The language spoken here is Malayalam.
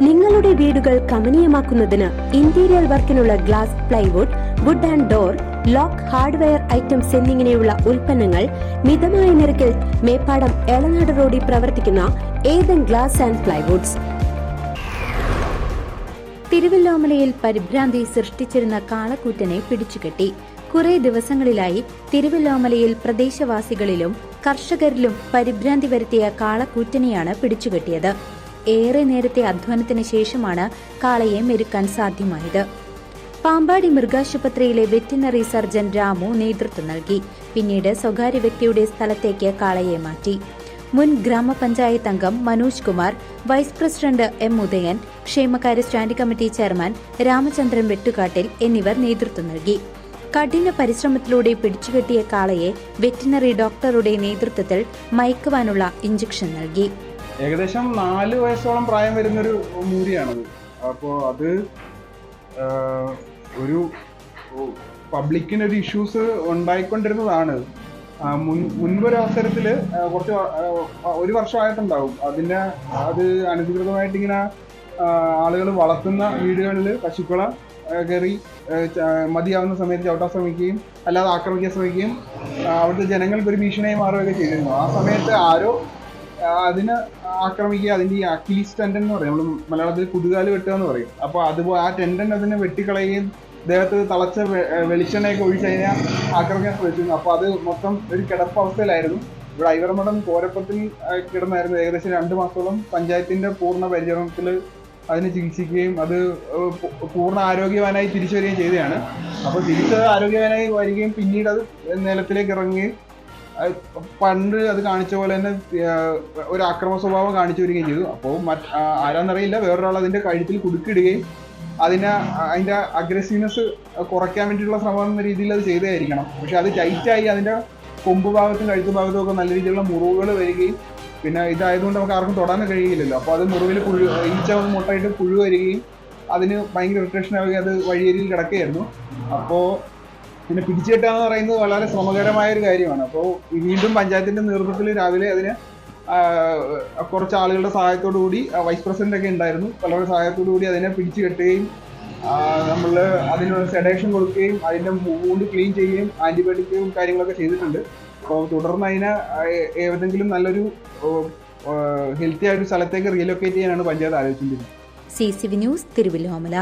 നിങ്ങളുടെ വീടുകൾ കമനീയമാക്കുന്നതിന് interior വർക്കിനുള്ള glass plywood wood and door lock hardware items എന്നിങ്ങനെയുള്ള ഉൽപ്പന്നങ്ങൾ മിതമായ നിരക്കിൽ മേപ്പാടം എളനാട് റോഡിൽ പ്രവർത്തിക്കുന്ന ഏതൻ ഗ്ലാസ് ആൻഡ് പ്ലൈവുഡ്സ് തിരുവല്ലോമലയിൽ പരിഭ്രാന്തി സൃഷ്ടിച്ചിരുന്ന കാളക്കൂറ്റനെ പിടിച്ചുകെട്ടി. കുറെ ദിവസങ്ങളിലായി തിരുവല്ലോമലയിൽ പ്രദേശവാസികളിലും കർഷകരിലും പരിഭ്രാന്തി വരുത്തിയ കാളക്കൂറ്റനെയാണ് പിടിച്ചുകെട്ടിയത്. ഏറെ നേരത്തെ അധ്വാനത്തിന് ശേഷമാണ് കാളയെ മെരുക്കാൻ സാധ്യമായത്. പാമ്പാടി മൃഗാശുപത്രിയിലെ വെറ്റിനറി സർജൻ രാമു നേതൃത്വം നൽകി. പിന്നീട് സ്വകാര്യ വ്യക്തിയുടെ സ്ഥലത്തേക്ക് കാളയെ മാറ്റി. മുൻ ഗ്രാമപഞ്ചായത്ത് അംഗം Manoj Kumar vice president M Udayan ക്ഷേമകാര്യ standing committee chairman Ramachandran Vettukattil എന്നിവർ നേതൃത്വം നൽകി. കഠിന പരിശ്രമത്തിലൂടെ പിടിച്ചുകെട്ടിയ കാളയെ വെറ്റിനറി ഡോക്ടറുടെ നേതൃത്വത്തിൽ മയക്കുവാനുള്ള ഇഞ്ചക്ഷൻ നൽകി. ഏകദേശം നാല് വയസ്സോളം പ്രായം വരുന്നൊരു മൂരിയാണത് അപ്പോൾ അത് ഒരു പബ്ലിക്കിന് ഒരു ഇഷ്യൂസ് ഉണ്ടായിക്കൊണ്ടിരുന്നതാണ്. മുൻ മുൻപൊരു അവസരത്തിൽ കുറച്ച് ഒരു വർഷമായിട്ടുണ്ടാവും. അതിന്റെ അത് അനധികൃതമായിട്ട് ഇങ്ങനെ ആളുകൾ വളർത്തുന്ന വീടുകളിൽ പശുക്കളെ കയറി മതിയാവുന്ന സമയത്ത് ചവിട്ടാൻ ശ്രമിക്കുകയും അല്ലാതെ ആക്രമിക്കാൻ ശ്രമിക്കുകയും അവിടുത്തെ ജനങ്ങൾക്ക് ഒരു ഭീഷണിയായി മാറുകയൊക്കെ ചെയ്തിരുന്നു. ആ സമയത്ത് ആരോ അതിനെ ആക്രമിക്കുക അതിന്റെ ഈ അക്കിലീസ് ടെൻഡൻ എന്ന് പറയും. നമ്മൾ മലയാളത്തിൽ കുതുകാൽ വെട്ടുക എന്ന് പറയും. അപ്പോൾ അതുപോലെ ആ ടെൻഡൻ അതിനെ വെട്ടിക്കളയുകയും ദേഹത്ത് തളച്ച വെളിച്ചെണ്ണയൊക്കെ ഒഴിച്ച് കഴിഞ്ഞാൽ ആക്രമിക്കാൻ ശ്രമിച്ചിരുന്നു. അപ്പോൾ അത് മൊത്തം ഒരു കിടപ്പ് അവസ്ഥയിലായിരുന്നു. ഇവിടെ ഐവർമഠം കോരപ്പത്തിൽ കിടന്നായിരുന്നു ഏകദേശം രണ്ട് മാസത്തോളം പഞ്ചായത്തിന്റെ പൂർണ പരിചരണത്തിൽ അതിനെ ചികിത്സിക്കുകയും അത് പൂർണ ആരോഗ്യവാനായി തിരിച്ചു വരികയും ചെയ്തതാണ്. അപ്പോൾ തിരിച്ച് ആരോഗ്യവാനായി വരികയും പിന്നീട് അത് നിലത്തിലേക്ക് ഇറങ്ങുകയും പണ്ട് അത് കാണിച്ച പോലെ തന്നെ ഒരു ആക്രമ സ്വഭാവം കാണിച്ചു വരികയും ചെയ്തു. അപ്പോൾ ആരാന്നറിയില്ല. വേറൊരാൾ അതിന്റെ കഴുത്തിൽ കുടുക്കിടുകയും അതിനെ അതിന്റെ അഗ്രസീവ്നെസ് കുറയ്ക്കാൻ വേണ്ടിയിട്ടുള്ള ശ്രമം എന്ന രീതിയിൽ അത് ചെയ്തതായിരിക്കണം. പക്ഷെ അത് ടൈറ്റായി അതിന്റെ കൊമ്പ് ഭാഗത്തും കഴുത്ത് ഭാഗത്തും ഒക്കെ നല്ല രീതിയിലുള്ള മുറിവുകൾ വരികയും പിന്നെ ഇതായതുകൊണ്ട് നമുക്ക് ആർക്കും തൊടാൻ കഴിയില്ലല്ലോ അപ്പോൾ അത് മുറിവിൽ പുഴു ഈച്ച മുട്ടയിട്ട് പുഴു വരികയും അതിന് ഭയങ്കര ഇറിറ്റേഷൻ ആവുകയും അത് വഴിയരിയിൽ കിടക്കുകയായിരുന്നു. അപ്പോൾ പിന്നെ പിടിച്ചുകെട്ടാന്ന് പറയുന്നത് വളരെ ശ്രമകരമായ ഒരു കാര്യമാണ് അപ്പോൾ വീണ്ടും പഞ്ചായത്തിന്റെ നേതൃത്വത്തിൽ രാവിലെ അതിന് കുറച്ച് ആളുകളുടെ സഹായത്തോടു കൂടി വൈസ് പ്രസിഡന്റ് ഒക്കെ ഉണ്ടായിരുന്നു. പലരുടെ സഹായത്തോടു കൂടി അതിനെ പിടിച്ചു കെട്ടുകയും നമ്മൾ അതിനുള്ള സെഡേഷൻ കൊടുക്കുകയും അതിന്റെ മൂണ്ട് ക്ലീൻ ചെയ്യുകയും ആന്റിബയോട്ടിക്കും കാര്യങ്ങളൊക്കെ ചെയ്തിട്ടുണ്ട്. അപ്പോൾ തുടർന്ന് അതിനെ ഏതെങ്കിലും നല്ലൊരു ഹെൽത്തി ആയ ഒരു സ്ഥലത്തേക്ക് റീലൊക്കേറ്റ് ചെയ്യാനാണ് panchayat ആലോചിച്ചിരിക്കുന്നത് C C V news Thiruvillwamala